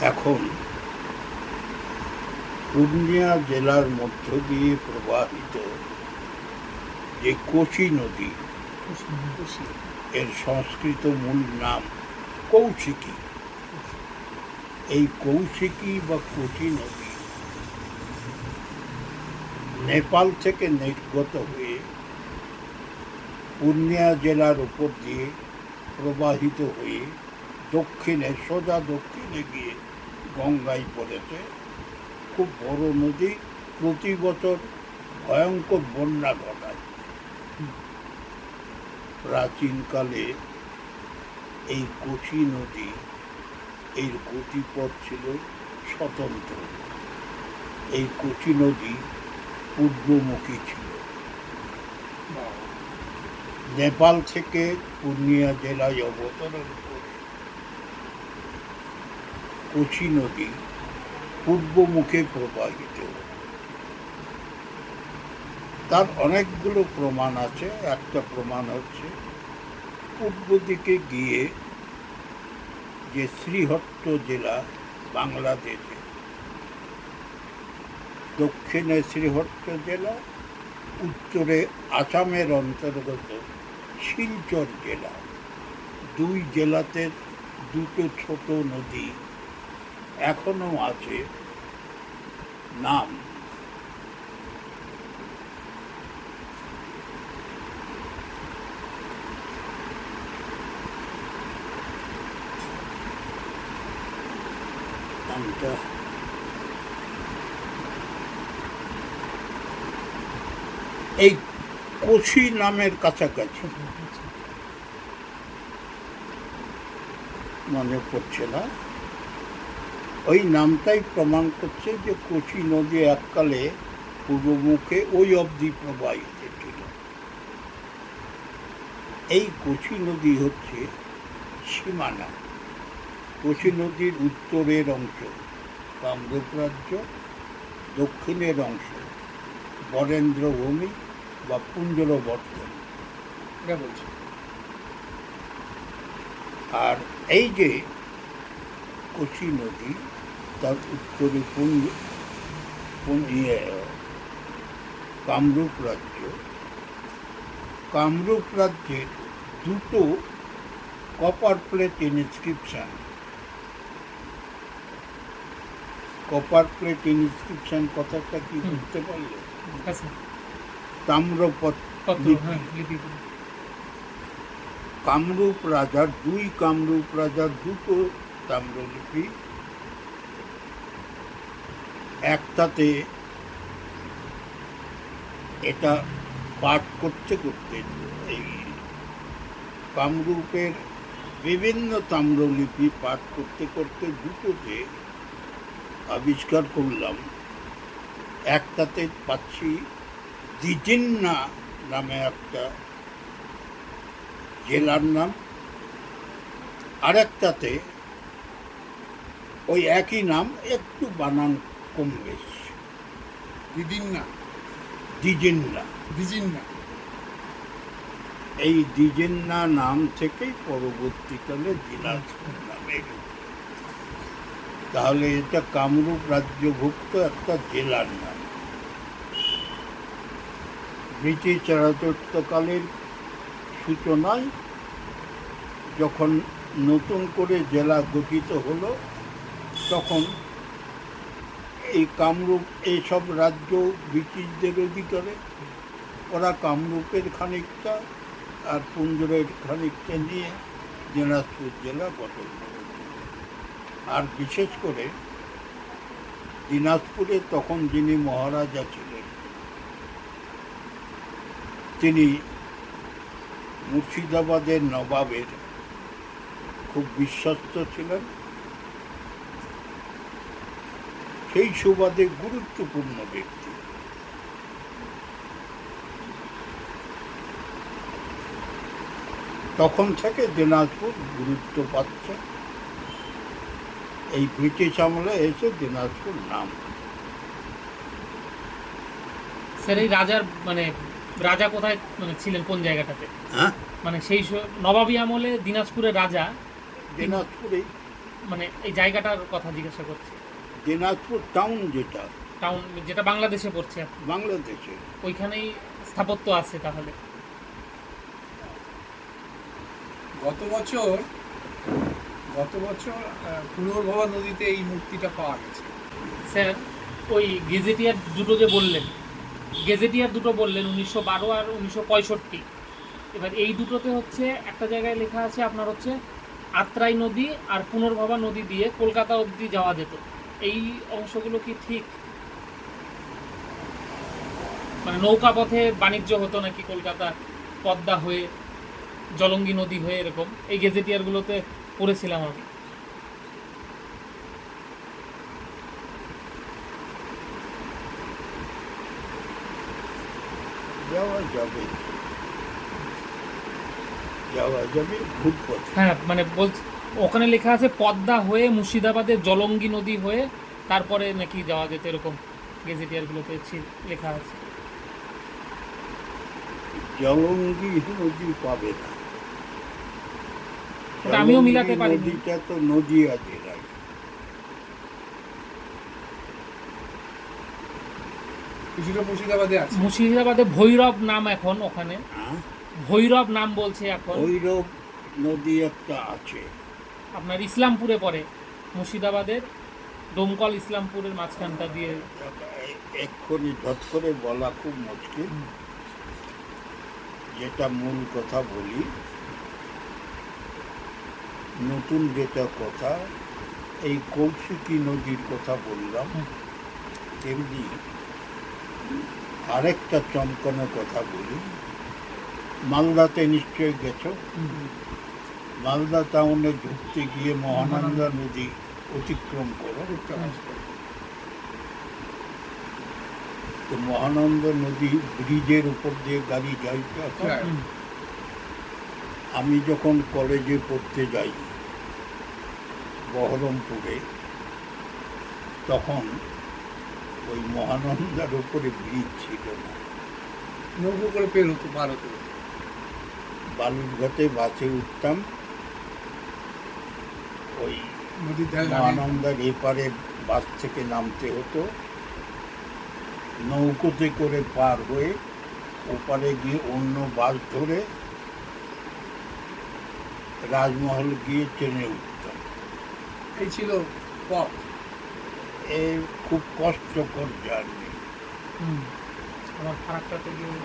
এখন পূর্ণিয়া জেলার মধ্য দিয়ে প্রবাহিত যে কোচি নদী এর সংস্কৃত মূল নাম কৌশিকী। এই কৌশিকী বা কোচি নদী নেপাল থেকে নির্গত হয়ে পূর্ণিয়া জেলার উপর দিয়ে প্রবাহিত হয়ে দক্ষিণে সোজা দক্ষিণে গিয়ে গঙ্গায় পড়েছে। খুব বড় নদী প্রতি বছর ভয়ঙ্কর বন্যা ঘটায়। প্রাচীনকালে এই কোচি নদী এর গতিপথ ছিল স্বতন্ত্র। এই কোচি নদী পূর্বমুখী ছিল। নেপাল থেকে পূর্ণিয়া জেলায় অবতরণ করে কোচি নদী পূর্বমুখে প্রবাহিত। তার অনেকগুলো প্রমাণ আছে। একটা প্রমাণ হচ্ছে, পূর্ব দিকে গিয়ে যে শ্রীহট্ট জেলা বাংলাদেশে, দক্ষিণে শ্রীহট্ট জেলা, উত্তরে আসামের অন্তর্গত শিলচর জেলা। দুই জেলাতে দুটো ছোট নদী এখনও আছে নাম। নামটা এই কোশি নামের কাছাকাছি। মনে পড়ছে না। ওই নামটাই প্রমাণ করছে যে কোচি নদী এককালে পূর্বমুখে ওই অবধি প্রবাহিত ছিল। এই কোচি নদী হচ্ছে সীমানা। কোচি নদীর উত্তরের অংশ কামরূপ রাজ্য দক্ষিণের অংশ বরেন্দ্রভূমি বা পুঞ্জরবর্তন এটা বলছি। আর এই যে কোচি নদী তার উত্তরে পুঞ্জ পুঞ্জ- ইয়ে, কামরূপ রাজ্য? কামরূপ রাজ্যের দুটো copper plate inscription copper plate inscription কথাটা কি। বুঝতে পারলে। হ্যাঁ কামরূপ রাজার দুই কামরূপ রাজার দুটো তাম্রলিপি। একটাতে এটা পাঠ করতে করতে এই কামরূপের বিভিন্ন তাম্রলিপি পাঠ করতে করতে দুটোতে আবিষ্কার করলাম। একটাতে পাচ্ছি দ্বিজিন্না নামে একটা জেলার নাম। আরেকটাতে ওই একই নাম একটু বানান কম বেশ দিদিন না দ্বিজিন্না দিজিন না এই দ্বিজিন্না নাম থেকেই পরবর্তীকালে দিনাজপুর নামে। তাহলে এটা কামরূপ রাজ্যভুক্ত একটা জেলার নাম। ব্রিটিশ রাজত্বকালের সূচনায় যখন নতুন করে জেলা গঠিত হলো তখন এই কামরূপ এইসব রাজ্য ব্রিটিশদের অধিকারে ওরা কামরূপের খানিকটা আর পুঞ্জরের খানিকটা নিয়ে দিনাজপুর জেলা গঠন করে। আর বিশেষ করে দিনাজপুরে তখন যিনি মহারাজা ছিলেন, তিনি মুর্শিদাবাদের নবাবের খুব বিশ্বস্ত ছিলেন। সেই সুবাদে গুরুত্বপূর্ণ ব্যক্তি। তখন থেকে দিনাজপুর গুরুত্ব পাচ্ছে। এই ব্রিটিশ আমলে এসে দিনাজপুর নাম। স্যার এই রাজার মানে রাজা কোথায় মানে ছিলেন কোন জায়গাটাতে? হ্যাঁ? মানে সেই নবাবী আমলে দিনাজপুরের রাজা দিনাজপুরে মানে এই জায়গাটার কথা জিজ্ঞাসা করছি। দিনাজপুর টাউন যেটা। টাউন যেটা বাংলাদেশে পড়ছে বাংলাদেশে। ওইখানেই স্থাপত্য আছে তাহলে। গত বছর গত বছর পুনর্ভবা নদীতে এই মূর্তিটা পাওয়া গেছে। স্যার ওই গেজেটিয়ার দুটো যে বললেন গেজেটিয়ার দুটো বললেন উনিশশো বারো আর উনিশশো পঁয়ষট্টি। এবার এই দুটোতে হচ্ছে একটা জায়গায় লেখা আছে আপনার হচ্ছে আত্রাই নদী আর পুনর্ভবা নদী দিয়ে কলকাতা অবধি যাওয়া যেত। এই অংশগুলো কি ঠিক? মানে নৌকা পথে বাণিজ্য হতো নাকি কলকাতা পদ্মা হয়ে জলঙ্গি নদী হয়ে এরকম? এই গেজেটিয়ারগুলোতে পড়েছিলাম আমি। যাওয়া যাবে। যাওয়া যাবে ভূতপথে। হ্যাঁ মানে বলছি ওখানে লেখা আছে পদ্মা হয়ে মুর্শিদাবাদের জলঙ্গি নদী হয়ে তারপরে নাকি যাওয়া যেত এরকম গেজেটিয়ারগুলোতে লেখা আছে। জলঙ্গি নদী পাবে না। আমিও মিলাতে পারিনি। নদীটা তো নদীয়া জেলায় কিছুটা মুর্শিদাবাদে আছে। মুর্শিদাবাদে ভৈরব নাম এখন ওখানে। হ্যাঁ? ভৈরব নাম বলছে এখন। ভৈরব নদী একটা আছে। আপনার ইসলামপুরে পড়ে মুর্শিদাবাদের ডোমকল ইসলামপুরের মাঝখানটা দিয়ে। এক্ষুনি ঝট করে বলা খুব মুশকিল। যেটা মূল কথা বলি নতুন যেটা কথা এই কৌশিকী নদীর কথা বললাম। তেমনি আরেকটা চমকানো কথা বলি। মালদাতে নিশ্চয় গেছো? মালদা টাউনে ঢুকতে গিয়ে মহানন্দা নদী অতিক্রম করো তো মহানন্দ নদী ব্রিজের উপর দিয়ে গাড়ি। হুম, আমি যখন কলেজে পড়তে যাই বহরমপুরে তখন ওই মহানন্দার উপরে ব্রিজ ছিল না। নৌকো করে পের হতো হতো বালুরঘাটে বাসে উঠতাম ওই মহানন্দার এপারে বাস থেকে নামতে হতো। নৌকোতে করে পার হয়ে ওপারে গিয়ে অন্য বাস ধরে রাজমহল গিয়ে ট্রেনে উঠতাম। এই ছিল পথ। এ খুব কষ্টকর জার্নি।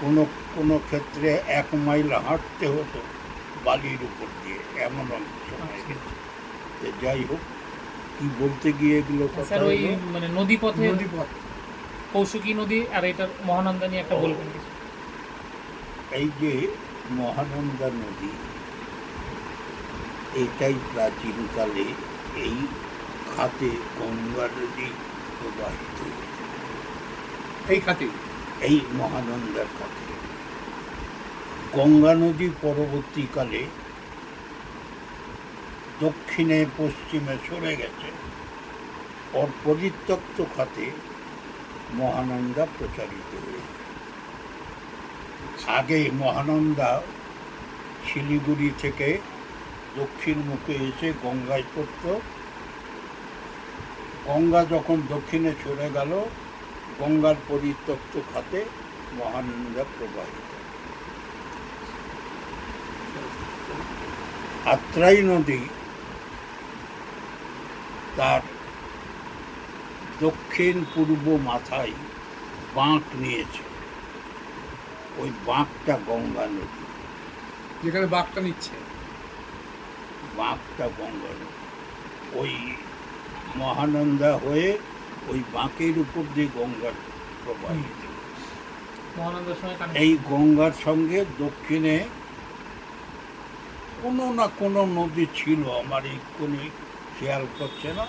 কোনো কোনো ক্ষেত্রে এক মাইল হাঁটতে হতো বালির উপর দিয়ে এমন অনেক সময়। তো যাই হোক কি বলতে গিয়ে এগুলো কথা ওই মানে নদী পথে নদী পথ কৌশিকী নদী আর এটার মহানন্দা নিয়ে একটা বলবেন এই যে মহানন্দা নদী এটাই প্রাচীনকালে এই খাতে গঙ্গা নদী প্রবাহিত হয়েছে। এই খাতে? এই মহানন্দার খাতে। গঙ্গা নদী পরবর্তীকালে দক্ষিণে, পশ্চিমে সরে গেছে। ওর পরিত্যক্ত খাতে মহানন্দা প্রচারিত হয়েছে। আগে মহানন্দা শিলিগুড়ি থেকে দক্ষিণ মুখে এসে গঙ্গায় পড়ত। গঙ্গা যখন দক্ষিণে সরে গেল, গঙ্গার পরিত্যক্ত খাতে মহানন্দা প্রবাহিত। আত্রাই নদী তার দক্ষিণ পূর্ব মাথায় বাঁক নিয়েছে। ওই বাঁকটা গঙ্গা নদী। যেখানে বাঁকটা নিচ্ছে। বাঁকটা গঙ্গা নদী। ওই মহানন্দা হয়ে ওই বাঁকের উপর দিয়ে গঙ্গার প্রবাহিত। মহানন্দার এই গঙ্গার সঙ্গে দক্ষিণে কোনো না কোনো নদী ছিল আমার এক্ষুনি খেয়াল করছে না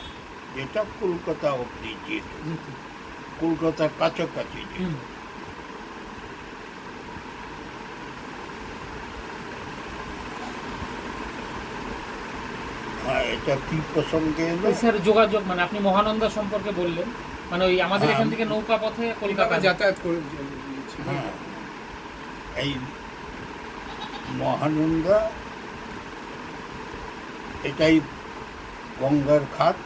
যেটা কলকাতা অব্দি যেত কলকাতার কাছাকাছি যেত। হুম। হ্যাঁ এটা কি প্রসঙ্গে এলো স্যার যোগাযোগ মানে আপনি মহানন্দা সম্পর্কে বললেন মানে ওই আমাদের হ্যাঁ। এখান থেকে নৌকা পথে কলকাতা কলকাতা যাতায়াত করে হ্যাঁ এই মহানন্দা এটাই গঙ্গার খাত।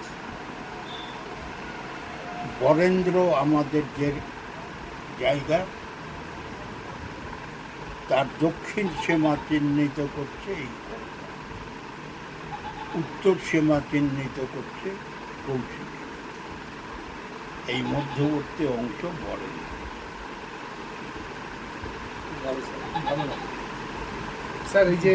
বরেন্দ্র আমাদের যে জায়গা, তার দক্ষিণ সীমা চিহ্নিত করছে, এই উত্তর সীমা চিহ্নিত করছে কৌশিক। এই মধ্যবর্তী অংশ বরেন্দ্র। স্যার, এই যে